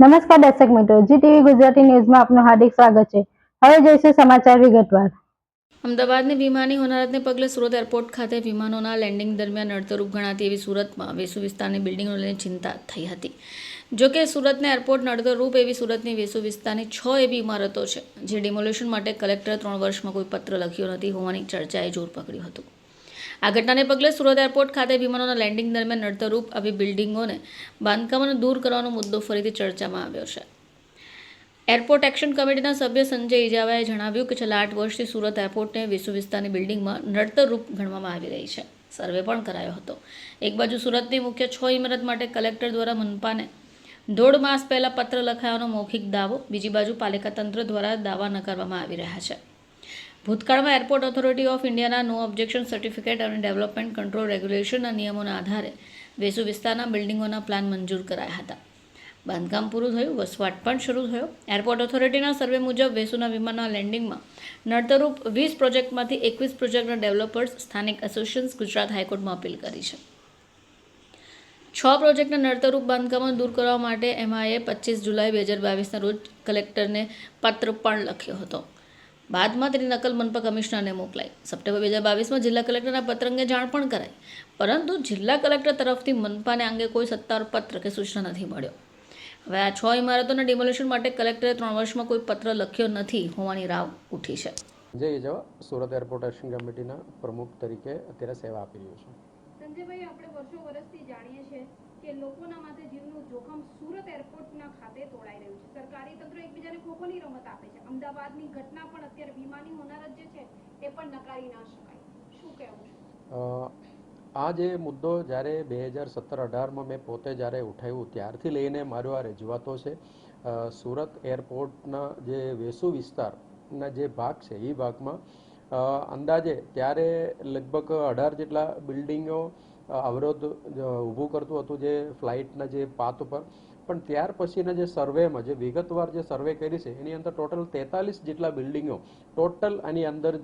નમસ્કાર દર્શક મિત્રો જી ટીવી ગુજરાતી ન્યૂઝમાં આપનું હાર્દિક સ્વાગત છે. હવે જોઈશું સમાચાર વિગતવાર. અમદાવાદની વિમાની હોનારતને પગલે સુરત એરપોર્ટ ખાતે વિમાનોના લેન્ડિંગ દરમિયાન નડતરૂપ ગણાતી એવી સુરતમાં વેસુ વિસ્તારની બિલ્ડિંગો લઈને ચિંતા થઈ હતી. જો કે સુરતને એરપોર્ટ નડતરૂપ એવી સુરતની વેસુ વિસ્તારની છ એવી ઇમારતો છે, જે ડિમોલેશન માટે કલેક્ટરે ત્રણ વર્ષમાં કોઈ પત્ર લખ્યો નથી હોવાની ચર્ચાએ જોર પકડ્યું હતું. આ ઘટનાને પગલે સુરત એરપોર્ટ ખાતે વિમાનોના લેન્ડિંગ દરમિયાન નડતરરૂપ આવી બિલ્ડિંગોને બાંધકામોને દૂર કરવાનો મુદ્દો ફરીથી ચર્ચામાં આવ્યો છે. એરપોર્ટ એક્શન કમિટીના સભ્ય સંજય ઇજાવાએ જણાવ્યું કે છેલ્લા આઠ વર્ષથી સુરત એરપોર્ટને વિશ્વ વિસ્તારની બિલ્ડિંગમાં નડતરરૂપ ગણવામાં આવી રહી છે. સર્વે પણ કરાયો હતો. એક બાજુ સુરતની મુખ્ય છ ઇમારત માટે કલેક્ટર દ્વારા મનપાને દોઢ માસ પહેલાં પત્ર લખાયાનો મૌખિક દાવો, બીજી બાજુ પાલિકા તંત્ર દ્વારા દાવા નકારવામાં આવી રહ્યા છે. ભૂતકાળમાં એરપોર્ટ ઓથોરિટી ઓફ ઇન્ડિયાના નો ઓબ્જેક્શન સર્ટિફિકેટ અને ડેવલપમેન્ટ કંટ્રોલ રેગ્યુલેશનના નિયમોના આધારે વેસુ વિસ્તારના બિલ્ડિંગોના પ્લાન મંજૂર કરાયા હતા. બાંધકામ પૂરું થયું, વસવાટ પણ શરૂ થયો. એરપોર્ટ ઓથોરિટીના સર્વે મુજબ વેસુના વિમાનના લેન્ડિંગમાં નડતરૂપ વીસ પ્રોજેક્ટમાંથી એકવીસ પ્રોજેક્ટના ડેવલપર્સ, સ્થાનિક એસોસિએશન્સ, ગુજરાત હાઈકોર્ટમાં અપીલ કરી છે. છ પ્રોજેક્ટના નડતરૂપ બાંધકામો દૂર કરવા માટે એમઆઈએ પચીસ જુલાઈ બે હજાર બાવીસના રોજ કલેક્ટરને પત્ર પણ લખ્યો હતો. બાદમાં તેની નકલ મનપા કમિશનરને મોકલાઈ. સપ્ટેમ્બર બે હજાર બાવીસમાં જિલ્લા કલેક્ટરના પત્ર અંગે જાણ પણ કરાઈ. પરંતુ જિલ્લા કલેક્ટર તરફથી મનપાને અંગે કોઈ સત્તાવાર પત્ર કે સૂચના નથી મળ્યો. હવે આ છ ઇમારતોના ડિમોલેશન માટે કલેક્ટરે ત્રણ વર્ષમાં કોઈ પત્ર લખ્યો નથી હોવાની રાવ ઉઠી છે. જય જવા સુરત એરપોર્ટ એક્શન કમિટીના પ્રમુખ તરીકે અત્યારે સેવા આપી રહ્યો છું. સંજયભાઈ આપણે વર્ષો વર્ષથી જાણીએ છીએ લોકોના માટે જીવનું જોખમ સુરત એરપોર્ટના ખાતે તોડાઈ રહ્યું છે. સરકારી તંત્ર એકબીજાને ખોખોની રમત આપે છે. અમદાવાદની ઘટના પણ અત્યારે વિમાની હોનારત જે છે, એ પણ નકારી ના શકાય. શું કહેવું આ જે મુદ્દો જ્યારે બે હજાર સત્તર અઢારમાં મેં પોતે જ્યારે ઉઠાવ્યું, ત્યારથી લઈને મારો આ રજૂઆતો છે સુરત એરપોર્ટના જે વેસુ વિસ્તારના જે ભાગ છે, એ ભાગમાં અંદાજે ત્યારે લગભગ અઢાર જેટલા બિલ્ડિંગો અવરોધ ઊભું કરતું હતું જે ફ્લાઇટના જે પાથ ઉપર. પણ ત્યાર પછીના જે સર્વેમાં, જે વિગતવાર જે સર્વે કરી છે, એની અંદર ટોટલ તેતાલીસ જેટલા બિલ્ડિંગો, ટોટલ આની અંદર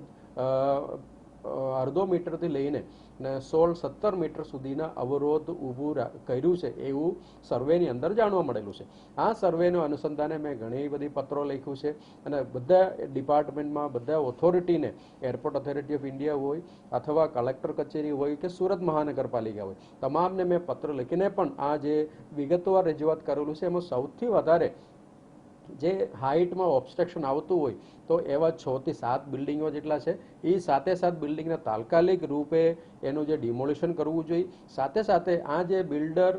અડધો મીટરથી લઈને ને સોળ સત્તર મીટર સુધીના અવરોધ ઊભું કર્યું છે એવું સર્વેની અંદર જાણવા મળેલું છે. આ સર્વેનો અનુસંધાને મેં ઘણી બધી પત્રો લખ્યું છે અને બધા ડિપાર્ટમેન્ટમાં બધા ઓથોરિટીને, એરપોર્ટ ઓથોરિટી ઓફ ઇન્ડિયા હોય અથવા કલેક્ટર કચેરી હોય કે સુરત મહાનગરપાલિકા હોય, તમામને મેં પત્ર લખીને પણ આ જે વિગતવાર રજૂઆત કરેલું છે એમાં સૌથી વધારે જે હાઇટમાં ઓબ્સ્ટ્રક્શન આવતું હોય, તો એવા છ થી સાત બિલ્ડિંગો જેટલા છે, એ સાથે સાત બિલ્ડિંગના તાત્કાલિક રૂપે એનું જે ડિમોલિશન કરવું જોઈએ. સાથે સાથે આ જે બિલ્ડર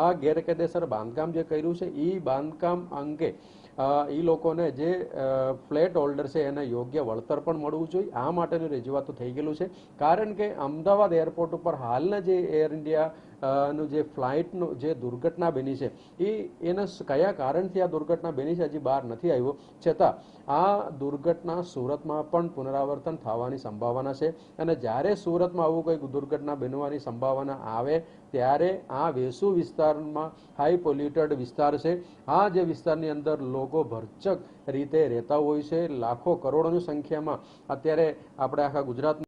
આ ગેરકાયદેસર બાંધકામ જે કર્યું છે એ બાંધકામ અંગે એ લોકોને જે ફ્લેટ હોલ્ડર છે, એને યોગ્ય વળતર પણ મળવું જોઈએ. આ માટેની રજૂઆતો થઈ ગયેલું છે. કારણ કે અમદાવાદ એરપોર્ટ ઉપર હાલના જે એર ઇન્ડિયા નું જે ફ્લાઇટનું જે દુર્ઘટના બની છે, એ એના કયા કારણથી આ દુર્ઘટના બની છે હજી બહાર નથી આવ્યો. છતાં, આ દુર્ઘટના સુરતમાં પણ પુનરાવર્તન થવાની સંભાવના છે અને જ્યારે સુરતમાં આવું કોઈ દુર્ઘટના બનવાની સંભાવના આવે, ત્યારે આ વેસુ વિસ્તારમાં હાઈ પોલ્યુટેડ વિસ્તાર છે. આ જે વિસ્તારની અંદર લોકો ભરચક રીતે રહેતા હોય છે, લાખો કરોડોની સંખ્યામાં. અત્યારે આપણે આખા ગુજરાત